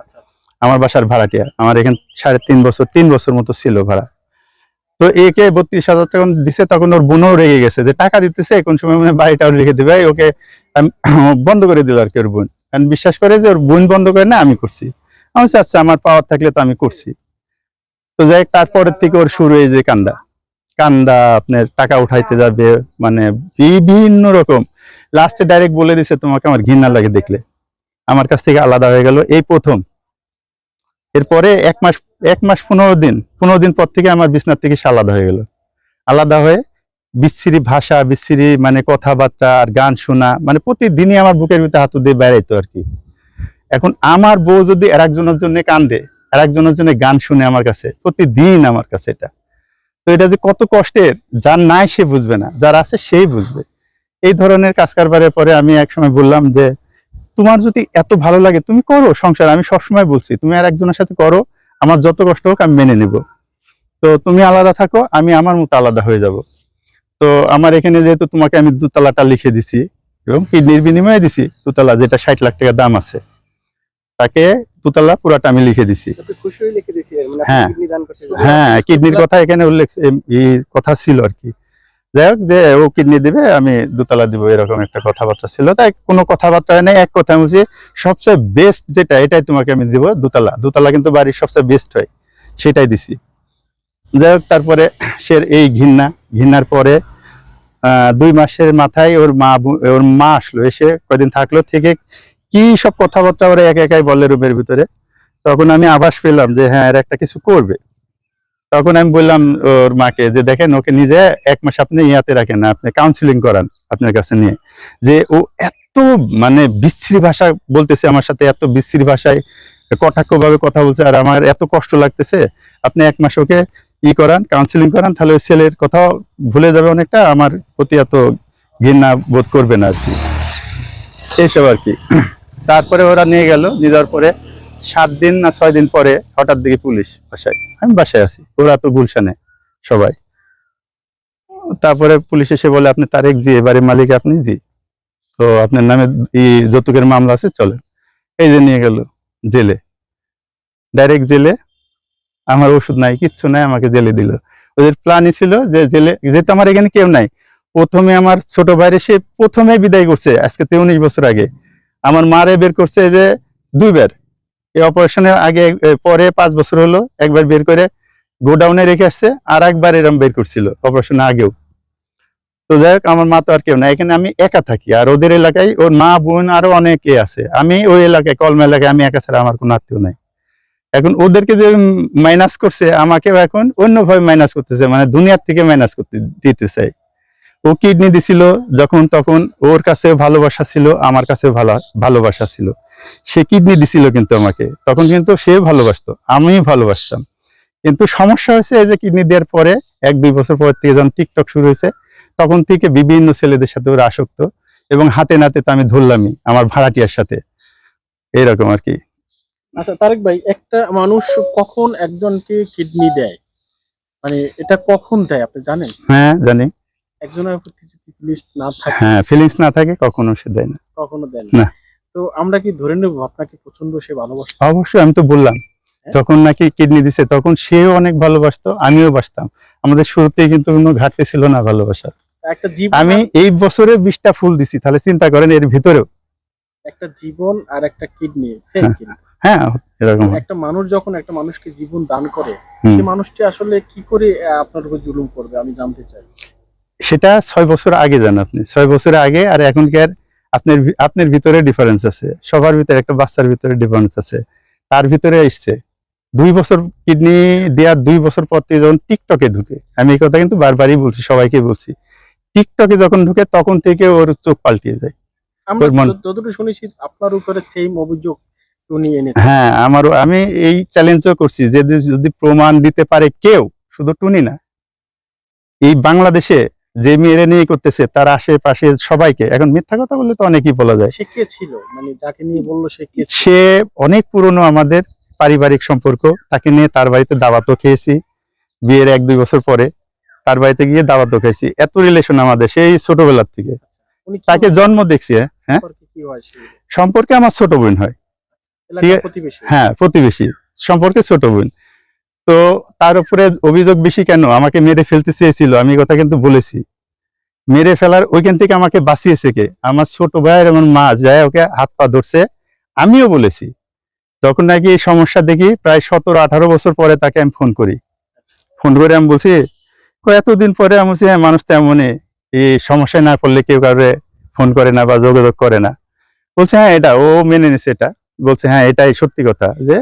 আচ্ছা আচ্ছা। আমার বাসার ভাড়াটিয়া আমার এখানে সাড়ে তিন বছর তিন বছর মতো ছিল ভাড়া। তো একে বত্রিশ হাজার টাকা দিছে তখন ওর বোনও রেগে গেছে যে টাকা দিতেছে কোন সময় মানে বাড়িটাও রেখে দিবে। ওকে বন্ধ করে দিল আর কি ওর বোন। কারণ বিশ্বাস করে যে ওর বোন বন্ধ করে না আমি করছি। আমি আচ্ছা আমার পাওয়ার থাকলে তো আমি করছি। তো যাই তারপরের থেকে ওর শুরু এই যে কান্দা। কান্দা আপনার টাকা উঠাইতে যাবে মানে বিভিন্ন রকম। লাস্টে ডাইরেক্ট বলে দিছে তোমাকে আমার ঘৃণা লাগে দেখলে। আমার কাছ থেকে আলাদা হয়ে গেল। এই প্রথম। এরপরে এক মাস এক মাস পনেরো দিন পনেরো দিন পর থেকে আমার বিছনার থেকে আলাদা হয়ে গেল। আলাদা হয়ে বিচ্ছিরি ভাষা বিচ্ছিরি মানে কথাবার্তা আর গান শোনা মানে প্রতিদিনই আমার বুকের ভিতরে হাত দিয়ে বেড়াইতো আর কি। এখন আমার বউ যদি আর একজনের জন্য কান্দে আর একজনের জন্য গান শুনে আমার কাছে, প্রতিদিন আমার কাছে এটা। তো এটা যে কত কষ্টের, যার নাই সে বুঝবে না, যার আছে সেই বুঝবে। এই ধরনের কাজ কারবারের পরে আমি একসময় বললাম যে তোমার যদি এত ভালো লাগে তুমি করো সংসার আমি সবসময় বলছি তুমি আর একজনের সাথে করো আমার যত কষ্ট হোক আমি মেনে নিব। তো তুমি আলাদা থাকো আমি আমার মতো আলাদা হয়ে যাব। তো আমার এখানে যেহেতু তোমাকে আমি দুতলাটা লিখে দিছি এবং কিডনির বিনিময়ে দিছি দুতলা যেটা ষাট লাখ টাকা দাম আছে তাকে দুতলা পুরাটা আমি লিখে দিছি। হয়ে মানে হ্যাঁ। হ্যাঁ কিডনির কথা এখানে উল্লেখ কথা ছিল আর কি। যাই হোক, যে ও কিডনি দিবে, আমি দুতলা দিব, এরকম একটা কথাবার্তা ছিল। তাই কোনো কথাবার্তা নেই, এক কথা বলছি, সবচেয়ে বেস্ট যেটা, এটাই তোমাকে আমি দিব, দুতলা। দুতলা কিন্তু বাড়ির সবচেয়ে বেস্ট হয়, সেটাই দিছি। যাই হোক, তারপরে সে, এই ঘৃণা, ঘৃণার পরে দুই মাসের মাথায় ওর মা ওর মা আসলো, এসে কয়দিন থাকল, থেকে কি সব কথাবার্তা ওরা এক একাই বলে রুমের ভিতরে, তখন আমি আভাস পেলাম যে হ্যাঁ এর একটা কিছু করবে। তখন আমি বললাম, ওর মাকে যে দেখেন, ওকে নিজে এক মাস আপনি ইয়াতে রাখেন না, আপনি কাউন্সিলিং করান আপনার কাছে নিয়ে। যে ও এত মানে বিশ্রী ভাষা বলতেছে আমার সাথে, এত বিশ্রী ভাষায় কটাক্ষ ভাবে কথা বলছে, আর আমার এত কষ্ট লাগতেছে। আপনি এক মাস ওকে ই করান কাউন্সিলিং করান, তাহলে ওই ছেলের কথাও ভুলে যাবে অনেকটা, আমার প্রতি এত ঘৃণা বোধ করবে না আর কি। এইসব আর কি। তারপরে ওরা নিয়ে গেল, নিয়ে যাওয়ার পরে সাত দিন না ছয় দিন পরে হঠাৎ দিকে পুলিশ বাসায়। আমি বাসায় আছি, ওরা তো গুলশানে সবাই। তারপরে পুলিশ এসে বলে, আপনি তারেক জি এবারে মালিক, আপনি জি? তো আপনার নামে যৌতুকের মামলা আছে, চলে। এই যে নিয়ে গেল জেলে। ডাইরেক্ট জেলে আমার ওষুধ নাই, কিচ্ছু নাই, আমাকে জেলে দিল। ওদের প্ল্যানই ছিল যে জেলে, যেহেতু আমার এখানে কেউ নাই, প্রথমে আমার ছোট ভাইরে সে প্রথমে বিদায় করছে, আজকে তে উনিশ বছর আগে। আমার মারে বের করছে যে দুইবার। এই অপারেশনের আগে পরে পাঁচ বছর হলো একবার বের করে গোডাউনে রেখে আসছে আর একবার এরম বের করছিল অপারেশনের আগেও। তো যাই হোক, আমার মা তো আর কেউ না, এখানে আমি একা থাকি আর ওদের এলাকায় ওর মা, বোন আরও অনেকে আছে। আমি ওই এলাকায়, কলমা এলাকায় আমি একা ছাড়া আমার কোনো আত্মীয় নাই। এখন ওদেরকে যে মাইনাস করছে, আমাকেও এখন অন্যভাবে মাইনাস করতেছে মানে দুনিয়ার থেকে মাইনাস করতে, দিতে চাই ও কিডনি দিছিল, যখন তখন ওর কাছে ভালোবাসা ছিল, আমার কাছে ভালো, ভালোবাসা ছিল। সে কিডনি দিছিল কিন্তু আমাকে। তখন কিন্তু সে ভালোবাসতো আমি ভালোবাসতাম। কিন্তু সমস্যা হয়েছে এই যে কিডনি দেওয়ার পরে এক দুই বছর পর থেকে যখন টিকটক শুরু হয়েছে তখন থেকে বিভিন্ন ছেলেদের সাথে ওরা আসক্ত এবং হাতে নাতে তো আমি ধরলামই আমার ভাড়াটিয়ার সাথে। এইরকম আর কি। আচ্ছা তারেক ভাই একটা মানুষ কখন একজনকে কিডনি দেয়? মানে এটা কখন দেয় আপনি জানেন? হ্যাঁ জানি। একজনের প্রতি যদি লিস্ট না থাকে। হ্যাঁ ফিলিংস না থাকে কখনো সে দেয় না। কখনো দেয় না। তো আমরা কি ধরে নেব আপনাকে প্রচণ্ড সে ভালোবাসে অবশ্যই আমি তো বললাম। হ্যাঁ। যখন নাকি কিডনি দিছে তখন সেও অনেক ভালোবাসতো আমিও বাসতাম। আমাদের শুরুতেই কিন্তু কোনো ঘাটতি ছিল না ভালোবাসার। একটা জীবন আমি এই বছরে বিশটা ফুল দিছি তাহলে চিন্তা করেন এর ভিতরেও। একটা জীবন আর একটা কিডনি হ্যাঁ। হ্যাঁ এরকম। একটা মানুষ যখন একটা মানুষকে জীবন দান করে সেই মানুষটি আসলে কি করে আপনার উপর জুলুম করবে আমি জানতে চাই। সেটা ছয় বছর আগে যান আপনি। ছয় বছর আগে আর এখনকার আপনার আপনার ভিতরে ডিফারেন্স আছে। সবার ভিতরে একটা বাচ্চার ভিতরে ডিফারেন্স আছে। তার ভিতরে এসছে। দুই বছর কিডনি দেওয়ার দুই বছর পর থেকে যখন টিকটকে ঢুকে আমি এই কথা কিন্তু বারবারই বলছি সবাইকে বলছি। টিকটকে যখন ঢুকে তখন থেকে ওর চোখ পাল্টিয়ে যায়। আমরা ওর যত- যতটুকু শুনেছি আপনার উপরে সেম অভিযোগ হ্যাঁ আমারও আমি এই চ্যালেঞ্জও করছি যে যদি প্রমাণ দিতে পারে কেউ শুধু টুনি না এই বাংলাদেশে যে মেয়েরে নিয়ে করতেছে তার আশেপাশে সবাইকে। এখন মিথ্যা কথা বললে তো অনেকই বলা যায়। সে কে ছিল? মানে যাকে নিয়ে বলল সে কে সে অনেক পুরনো আমাদের পারিবারিক সম্পর্ক। তাকে নিয়ে তার বাড়িতে দাওয়াতও খেয়েছি। বিয়ের এক দুই বছর পরে তার বাড়িতে গিয়ে দাওয়াতও খেয়েছি। এত রিলেশন আমাদের সেই ছোটবেলার থেকে। তাকে জন্ম দেখছি হ্যাঁ? সম্পর্কে হয়? সম্পর্কে আমার ছোট বোন হয়। হ্যাঁ প্রতিবেশী। সম্পর্কে ছোট বোন। তো তার উপরে অভিযোগ বেশি কেন? আমাকে মেরে ফেলতে চেয়েছিল, আমি কথা কিন্তু বলেছি। মেরে ফেলার ওইখান থেকে আমাকে বাঁচিয়েছে কে? আমার ছোট ভাইয়ের এমন মা যায় ওকে হাত পা ধরছে, আমিও বলেছি। তখন নাকি এই সমস্যা দেখি প্রায় সতেরো, আঠারো বছর পরে তাকে আমি ফোন করি। ফোন করে আমি বলছি এতদিন পরে? আমি বলছি হ্যাঁ মানুষ তো এই সমস্যায় না পড়লে কেউ কাউরে ফোন করে না বা যোগাযোগ করে না। বলছে হ্যাঁ এটা, ও মেনে নিছে এটা। বলছে হ্যাঁ এটাই সত্যি কথা যে